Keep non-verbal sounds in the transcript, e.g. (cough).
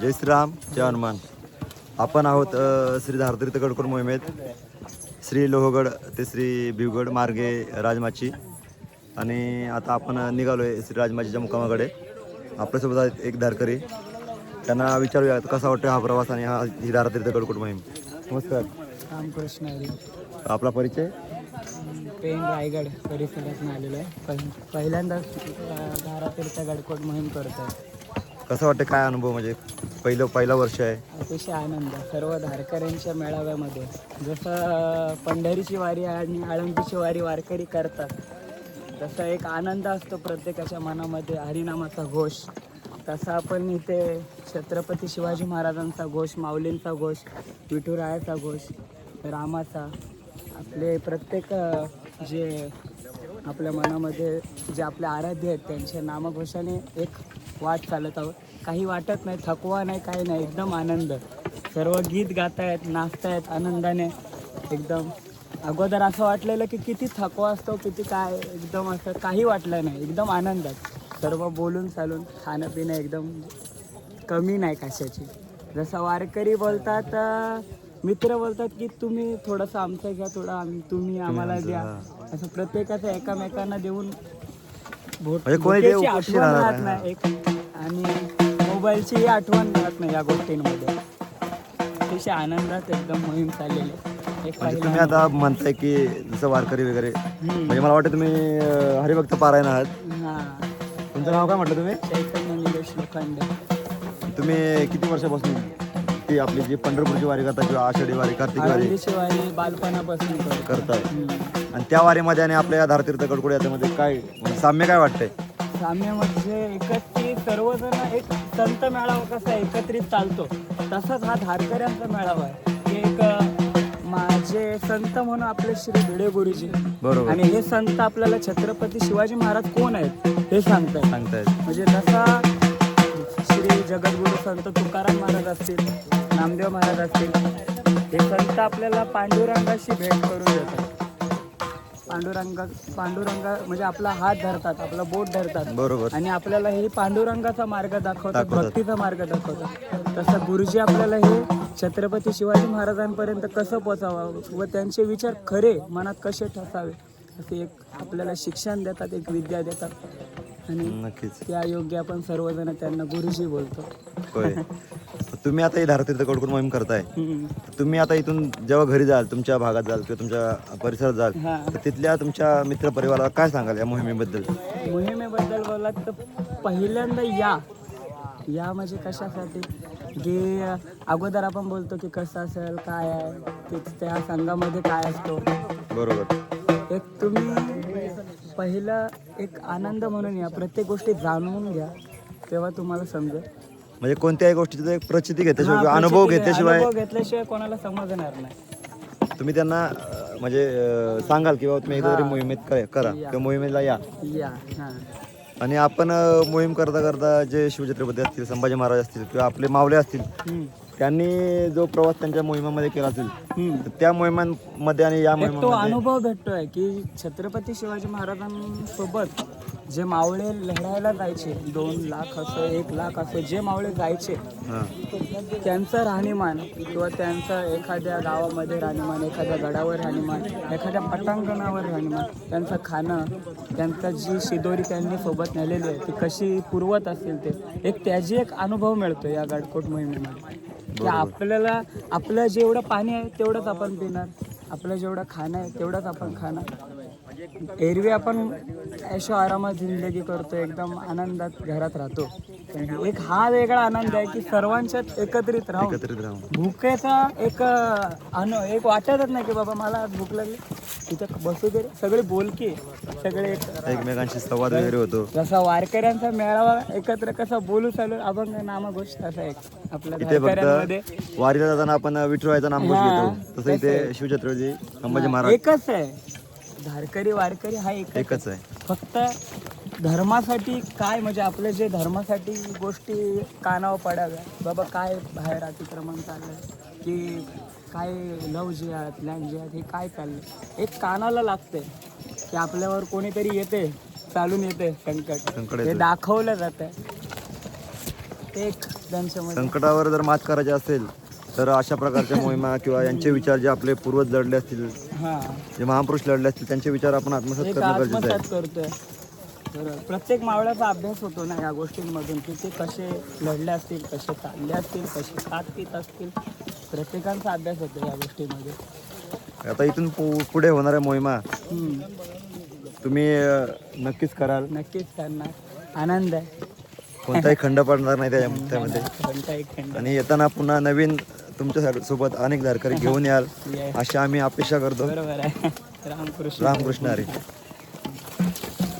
जय श्रीराम जय हनुमान. आपण आहोत श्री धारतीर्थ गडकोट मोहिमेत. श्री लोहगड ते श्री भिवगड मार्गे राजमाची. आणि आता आपण निघालो आहे श्री राजमाचीच्या मुकामाकडे आपल्यासोबत आहेत एक धारकरी. त्यांना विचारूया कसा वाटतो हा प्रवास आणि हा ही धारतीर्थ गडकोट मोहीम? नमस्कार. रामकृष्ण. आपला परिचय? पेन रायगड परिसरातून आलेलो आहे. पहि पहिल्यांदाच अं, धारातीर्थ गडकोट मोहीम करतो आहे कसं वाटतं? काय अनुभव? म्हणजे पहिलं पहिला वर्ष आहे. अतिशय आनंद. सर्व धारकऱ्यांच्या मेळाव्यामध्ये. जसं अं, पंढरीची वारी आणि आळंदीची वारी वारकरी करतात तसा एक आनंद असतो प्रत्येकाच्या मनामध्ये. हरिनामाचा घोष. तसा आपण इथे छत्रपती शिवाजी महाराजांचा घोष माऊलींचा घोष विठुरायाचा घोष रामाचा आपले प्रत्येक अं, जे आपल्या मनामध्ये जे आपले आराध्य आहेत त्यांच्या नामघोषाने एक वाट चालत आहोत. काही वाटत नाही थकवा नाही काही नाही एकदम आनंद. सर्व गीत गातायत नाचतायत आनंदाने. एकदम अगोदर असं वाटलेलं की किती थकवा असतो किती काय एकदम असं काही वाटलं नाही एकदम आनंदात. सर्व बोलून चालून खाणंपिणं एकदम कमी नाही कशाची. जसं वारकरी बोलतात मित्र बोलतात की तुम्ही थोडंसं आमचं घ्या थोडं आम तुम्ही आम्हाला द्या. असं प्रत्येकाचं एकामेकांना देऊन म्हणजे कोणी ते भुकेची उपाशी आठवण राहणार राहत नाही. नाही. एक आणि मोबाईलचीही आठवण राहत नाही या गोष्टींमध्ये. अतिशय आनंदात एकदम मोहीम चाललेली आहे. एक म्हणजे तुम्ही आता म्हणताय की जसं वारकरी वगैरे म्हणजे मला वाटतं तुम्ही अ, हरिभक्त पारायण आहात. हा. तुमचं नाव काय म्हटलं तुम्ही? चैतन्य निलेश लोखंडे. तुम्ही किती वर्षापासून? ती आपली जी पंढरपूरची वारी करता किंवा आषाढी वारी कार्तिक वारी आळंदीची वारी बालपणापासून करतो करताय हम्म. आणि त्या वारीमध्ये आणि आपल्या या धारतीर्थ कडकुड याच्यामध्ये काय म्हणजे साम्य काय वाटतंय? साम्य म्हणजे एकत्रित सर्वजण एक संत मेळावा कसा एकत्रित चालतो तसाच हा धारकऱ्यांचा मेळावा आहे. एक अं, माझे संत म्हणून आपले श्री भिडे गुरुजी. बरोबर. आणि हे संत आपल्याला छत्रपती शिवाजी महाराज कोण आहेत हे सांगतात सांगतायत. म्हणजे श्री जगद्गुरु संत तुकाराम महाराज असतील नामदेव महाराज असतील हे संत आपल्याला पांडुरंगाशी भेट करून देतात. पांडुरंगा पांडुरंगा म्हणजे आपला हात धरतात आपला बोट धरतात. बरोबर. आणि आपल्याला हे पांडुरंगाचा मार्ग दाखवतात. भक्तीचा मार्ग दाखवतात. तसं गुरुजी आपल्याला हे छत्रपती शिवाजी महाराजांपर्यंत कसं पोचावं व त्यांचे विचार खरे मनात कसे ठसावे असे एक आपल्याला शिक्षण देतात एक विद्या देतात. आणि नक्कीच. त्या योग्य आपण सर्वजण त्यांना गुरुजी बोलतो. होय. (laughs) तुम्ही आता ही धारतीर्थ कडकुड मोहीम करताय. हम्म. तुम्ही आता इथून जेव्हा घरी जाल तुमच्या भागात जाल किंवा तुमच्या परिसरात जाल हा. तर तिथल्या तुमच्या मित्र परिवाराला काय सांगाल या मोहिमेबद्दल? मोहिमेबद्दल बोलात तर पहिल्यांदा या. या म्हणजे कशासाठी? की अगोदर आपण बोलतो की कसं असेल काय आहे त्या संघामध्ये काय असतो. बरोबर. एक तुम्ही पहिलं एक आनंद म्हणून या प्रत्येक गोष्टी जाणून घ्या तेव्हा तुम्हाला समजेल. म्हणजे कोणत्याही गोष्टीचा एक प्रचिती घेतल्याशिवाय किंवा अनुभव घेतल्याशिवाय अनुभव घेतल्याशिवाय कोणाला समजणार नाही. तुम्ही त्यांना अं, म्हणजे अं, सांगाल की बाबा तुम्ही एकदा मोहिमेत क- करा किंवा मोहिमेला या. या हां. आणि आपण अं, मोहीम करता करता जे शिवछत्रपती असतील संभाजी महाराज असतील किंवा आपले मावळे असतील हम्म. त्यांनी जो प्रवास त्यांच्या मोहिमामध्ये केला असेल. तर त्या मोहिमांमध्ये आणि या एक तो मोहिमामध्ये अनुभव भेटतोय की छत्रपती शिवाजी महाराजांसोबत जे मावळे लढायला जायचे दोन लाख असो एक लाख असो जे मावळे जायचे हां त्यांचं राहणीमान किंवा त्यांचं एखाद्या गावामध्ये राहणीमान एखाद्या गडावर राहणीमान एखाद्या पटांगणावर राहणीमान त्यांचं खाणं त्यांचं जी शिदोरी त्यांनी सोबत नेलेली आहे ती कशी पुरवत असेल ते एक त्याची एक अनुभव मिळतो या गडकोट मोहिमेमध्ये की आपल्याला आपलं जेवढं पाणी आहे तेवढंच आपण पिणार. आपलं जेवढं खाणं आहे तेवढंच आपण खाणार. एरवी आपण ऐशो आरामात जिंदगी करतो एकदम आनंदात घरात राहतो. एक हा वेगळा आनंद आहे की सर्वांच्यात एकत्रित राहून एकत्रित राहून. भुकेचा एक अनु एक वाटतच नाही की बाबा मला आज भूक लागली. तिथे बसू दे रे. सगळे बोलके सगळे एक एकमेकांशी संवाद वगैरे होतो. जसा वारकऱ्यांचा मेळावा एकत्र कसा बोलू चालू अभंग नामघोष तसा एक आपल्या इथे वारकऱ्यांमध्ये. फक्त वारीला जाताना आपण विठुरायचं नाम हा, घेतो. तसं इथे शिवछत्रपती संभाजी महाराज एकच आहे. धारकरी वारकरी हा एकच आहे. एकच आहे. फक्त धर्मासाठी काय म्हणजे आपल्या जे धर्मासाठी गोष्टी कानावर पडाव्या. बाबा काय बाहेर अतिक्रमण चाललंय? की काय लव जिहाद लँड जिहाद हे काय चाललंय? एक कानाला लागते की आपल्यावर कोणीतरी येते चालून येते संकट. संकट हे. दाखवलं जातं ते एक त्यांच्यामध्ये. संकटावर जर मात करायची असेल तर अशा प्रकारच्या (laughs) मोहिमा किंवा यांचे विचार जे आपले पूर्वज लढले असतील हा. जे महापुरुष लढले असतील त्यांचे विचार आपण आत्मसात एक करणं गरजेचं आहे. करतोय. बरोबर प्रत्येक मावळ्याचा अभ्यास होतो ना या गोष्टींमधून की ते कसे लढले असतील कसे चालले असतील कसे खात पित असतील प्रत्येकांचा अभ्यास होतो या गोष्टीमध्ये. आता इथून पु- पुढे होणाऱ्या मोहिमा. हम्म. तुम्ही अ, नक्कीच कराल. नक्कीच करणार. आनंद आहे. कोणताही खंड पडणार नाही त्या (laughs) त्यामध्ये. कोणता एक खंड. आणि येताना पुन्हा नवीन तुमच्यासोबत अनेक धारकरी (laughs) घेऊन याल. Yes. अशी आम्ही अपेक्षा करतो. बरोबर आहे. (laughs) रामकृष्ण. रामकृष्ण हरी.